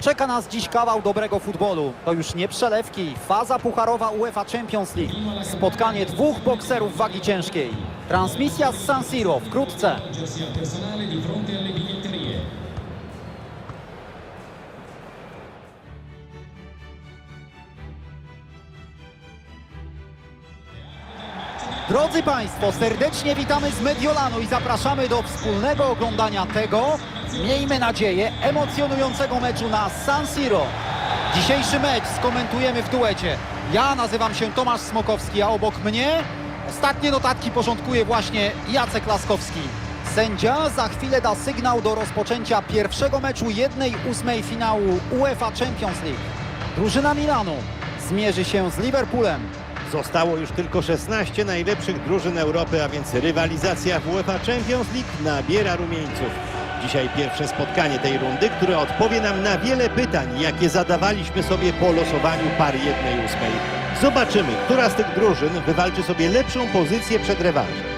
Czeka nas dziś kawał dobrego futbolu. To już nie przelewki, faza pucharowa UEFA Champions League. Spotkanie dwóch bokserów wagi ciężkiej. Transmisja z San Siro wkrótce. Drodzy Państwo, serdecznie witamy z Mediolanu i zapraszamy do wspólnego oglądania tego, miejmy nadzieję, emocjonującego meczu na San Siro. Dzisiejszy mecz skomentujemy w duecie. Ja nazywam się Tomasz Smokowski, a obok mnie ostatnie notatki porządkuje właśnie Jacek Laskowski. Sędzia za chwilę da sygnał do rozpoczęcia pierwszego meczu 1-8 finału UEFA Champions League. Drużyna Milanu zmierzy się z Liverpoolem. Zostało już tylko 16 najlepszych drużyn Europy, a więc rywalizacja w UEFA Champions League nabiera rumieńców. Dzisiaj pierwsze spotkanie tej rundy, które odpowie nam na wiele pytań, jakie zadawaliśmy sobie po losowaniu par 1-8. Zobaczymy, która z tych drużyn wywalczy sobie lepszą pozycję przed rewanżem.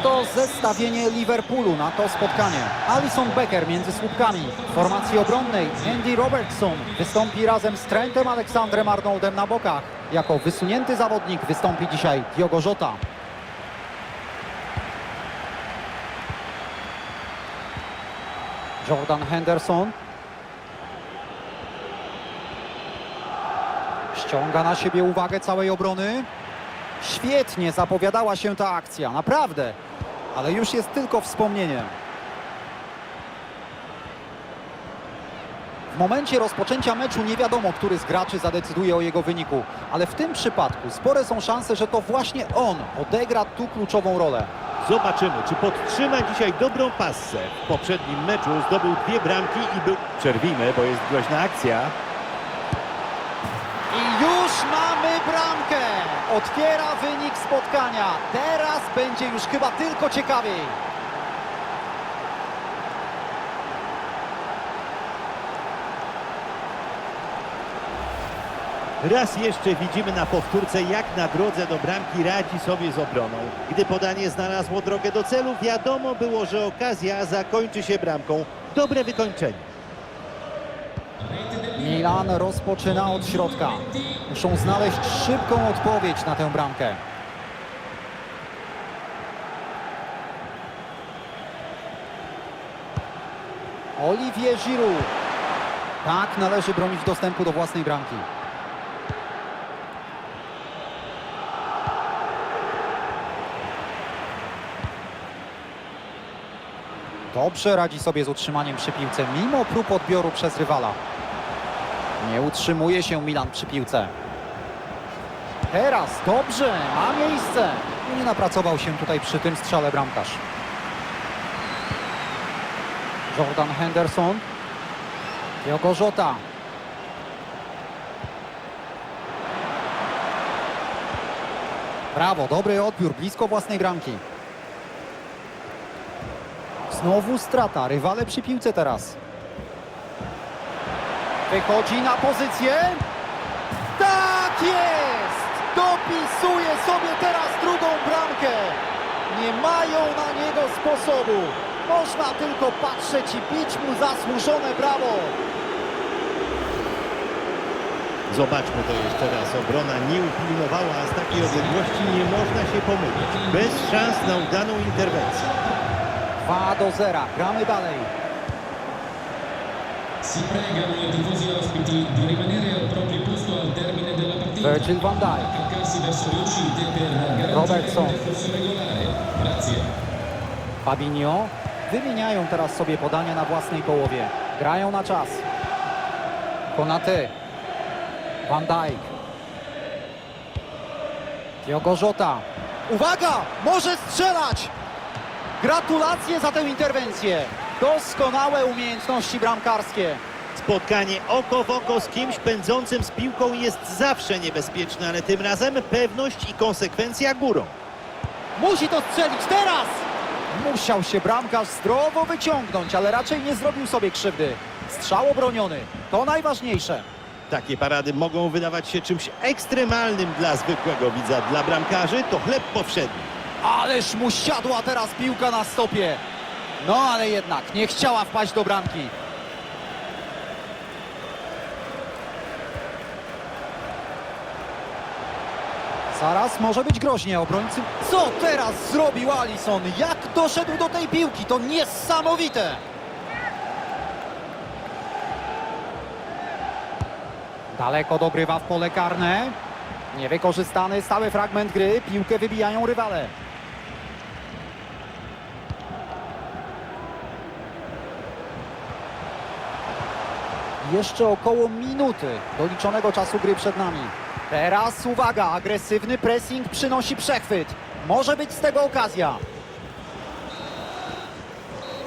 Oto zestawienie Liverpoolu na to spotkanie. Alison Becker między słupkami. Formacji obronnej Andy Robertson wystąpi razem z Trentem Aleksandrem Arnoldem na bokach. Jako wysunięty zawodnik wystąpi dzisiaj Diogo Jota. Jordan Henderson. Ściąga na siebie uwagę całej obrony. Świetnie zapowiadała się ta akcja, naprawdę. Ale już jest tylko wspomnieniem. W momencie rozpoczęcia meczu nie wiadomo, który z graczy zadecyduje o jego wyniku, ale w tym przypadku spore są szanse, że to właśnie on odegra tu kluczową rolę. Zobaczymy, czy podtrzyma dzisiaj dobrą passę. W poprzednim meczu zdobył dwie bramki i był... Przerwijmy, bo jest groźna akcja. Otwiera wynik spotkania. Teraz będzie już chyba tylko ciekawiej. Raz jeszcze widzimy na powtórce, jak na drodze do bramki radzi sobie z obroną. Gdy podanie znalazło drogę do celu, wiadomo było, że okazja zakończy się bramką. Dobre wykończenie. Milan rozpoczyna od środka. Muszą znaleźć szybką odpowiedź na tę bramkę. Olivier Giroud. Tak należy bronić dostępu do własnej bramki. Dobrze radzi sobie z utrzymaniem przy piłce, mimo prób odbioru przez rywala. Nie utrzymuje się Milan przy piłce. Teraz dobrze, ma miejsce. Nie napracował się tutaj przy tym strzale bramkarz. Jordan Henderson. Diogo Jota. Brawo, dobry odbiór, blisko własnej bramki. Znowu strata, rywale przy piłce teraz. Wychodzi na pozycję. Tak jest! Dopisuje sobie teraz drugą bramkę. Nie mają na niego sposobu. Można tylko patrzeć i bić mu zasłużone brawo. Zobaczmy to jeszcze raz. Obrona nie upilnowała, a z takiej odległości nie można się pomylić. Bez szans na udaną interwencję. 2 do 0. Gramy dalej. Si pregano i tifosi ospiti di rimanere al proprio posto al termine della partita. Virgil van Dijk. Attaccarsi verso le uscite per Robertson. regolare. Grazie. Fabinho. Wymieniają teraz sobie podania na własnej połowie. Grają na czas. Konaty. Van Dijk. Diogo Jota. Uwaga! Może strzelać! Gratulacje za tę interwencję. Doskonałe umiejętności bramkarskie. Spotkanie oko w oko z kimś pędzącym z piłką jest zawsze niebezpieczne, ale tym razem pewność i konsekwencja górą. Musi to strzelić teraz! Musiał się bramkarz zdrowo wyciągnąć, ale raczej nie zrobił sobie krzywdy. Strzał obroniony. To najważniejsze. Takie parady mogą wydawać się czymś ekstremalnym dla zwykłego widza. Dla bramkarzy to chleb powszedni. Ależ mu siadła teraz piłka na stopie. No ale jednak nie chciała wpaść do bramki. Zaraz może być groźnie obrońcy. Co teraz zrobił Alisson? Jak doszedł do tej piłki? To niesamowite! Daleko dogrywa w pole karne. Niewykorzystany stały fragment gry. Piłkę wybijają rywale. Jeszcze około minuty doliczonego czasu gry przed nami. Teraz uwaga, agresywny pressing przynosi przechwyt. Może być z tego okazja.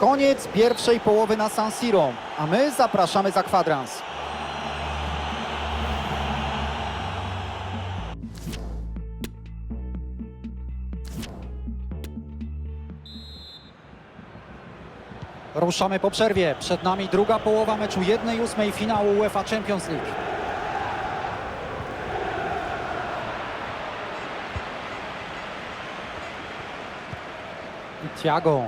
Koniec pierwszej połowy na San Siro, a my zapraszamy za kwadrans. Ruszamy po przerwie. Przed nami druga połowa meczu 1-8 finału UEFA Champions League. I Thiago.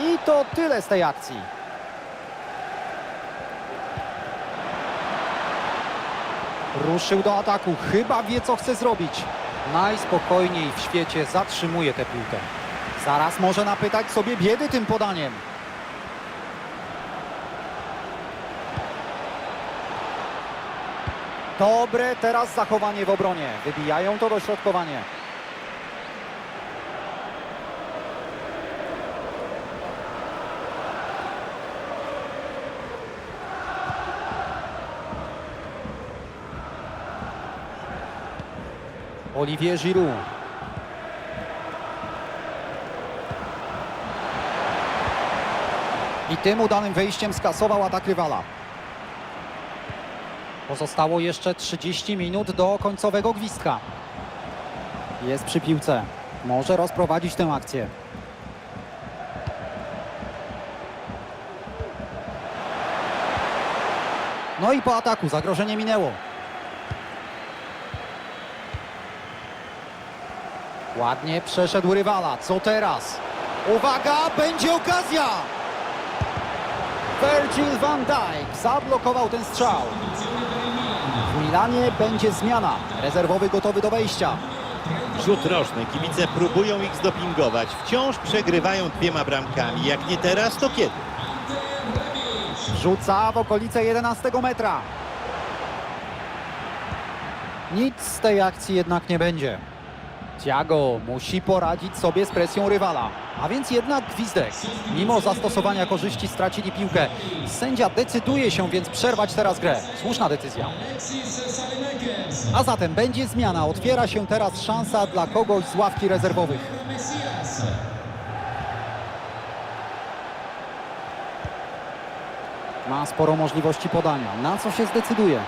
I to tyle z tej akcji. Ruszył do ataku. Chyba wie, co chce zrobić. Najspokojniej w świecie zatrzymuje tę piłkę. Zaraz może napytać sobie biedy tym podaniem. Dobre teraz zachowanie w obronie. Wybijają to dośrodkowanie. Olivier Giroud. Tym udanym wejściem skasował atak rywala. Pozostało jeszcze 30 minut do końcowego gwizdka. Jest przy piłce. Może rozprowadzić tę akcję. No i po ataku zagrożenie minęło. Ładnie przeszedł rywala. Co teraz? Uwaga, będzie okazja! Virgil van Dijk zablokował ten strzał. W Milanie będzie zmiana. Rezerwowy gotowy do wejścia. Rzut rożny. Kibice próbują ich zdopingować. Wciąż przegrywają dwiema bramkami. Jak nie teraz, to kiedy? Rzuca w okolice 11 metra. Nic z tej akcji jednak nie będzie. Thiago musi poradzić sobie z presją rywala. A więc jednak gwizdek. Mimo zastosowania korzyści stracili piłkę. Sędzia decyduje się więc przerwać teraz grę. Słuszna decyzja. A zatem będzie zmiana. Otwiera się teraz szansa dla kogoś z ławki rezerwowych. Ma sporo możliwości podania. Na co się zdecyduje?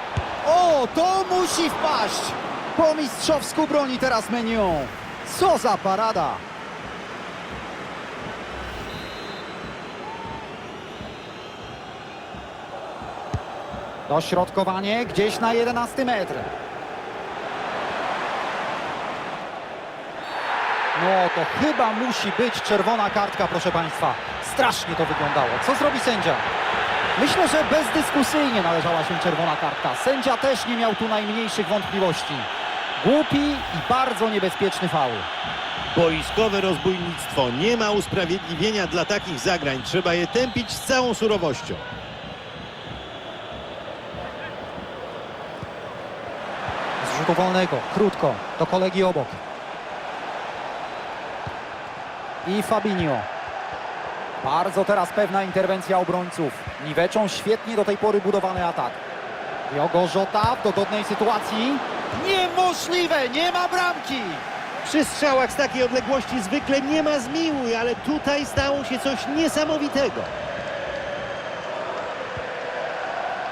O, to musi wpaść! Po mistrzowsku broni teraz Menion. Co za parada! Dośrodkowanie gdzieś na 11 metr. No to chyba musi być czerwona kartka, proszę Państwa. Strasznie to wyglądało. Co zrobi sędzia? Myślę, że bezdyskusyjnie należała się czerwona kartka. Sędzia też nie miał tu najmniejszych wątpliwości. Głupi i bardzo niebezpieczny faul. Boiskowe rozbójnictwo. Nie ma usprawiedliwienia dla takich zagrań. Trzeba je tępić z całą surowością. Z rzutu wolnego, krótko, do kolegi obok. I Fabinho. Bardzo teraz pewna interwencja obrońców. Niweczą świetnie do tej pory budowany atak. Diogo Jota w dogodnej sytuacji. Niemożliwe, nie ma bramki! Przy strzałach z takiej odległości zwykle nie ma zmiłuj, ale tutaj stało się coś niesamowitego.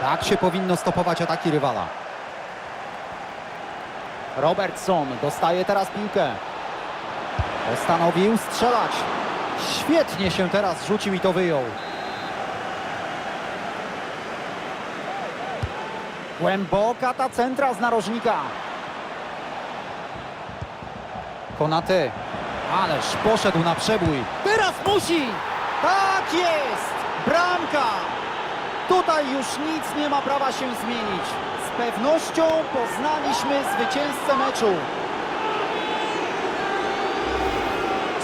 Tak się powinno stopować ataki rywala. Robertson dostaje teraz piłkę. Postanowił strzelać. Świetnie się teraz rzucił i to wyjął. Głęboka ta centra z narożnika. Konaty. Ależ poszedł na przebój. Teraz musi! Tak jest! Bramka! Tutaj już nic nie ma prawa się zmienić. Z pewnością poznaliśmy zwycięzcę meczu.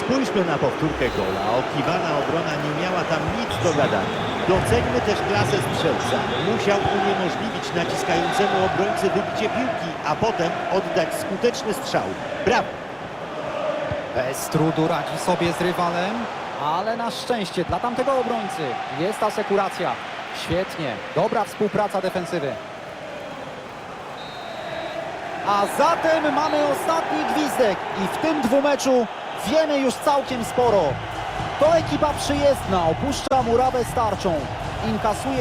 Spójrzmy na powtórkę gola. Okiwana obrona nie miała tam nic do gadania. Doceńmy też klasę strzelca. Musiał uniemożliwić naciskającemu obrońcy wybicie piłki, a potem oddać skuteczny strzał. Brawo! Bez trudu radzi sobie z rywalem, ale na szczęście dla tamtego obrońcy jest asekuracja. Świetnie, dobra współpraca defensywy. A zatem mamy ostatni gwizdek i w tym dwumeczu wiemy już całkiem sporo. To ekipa przyjezdna opuszcza murawę starczą. Inkasuje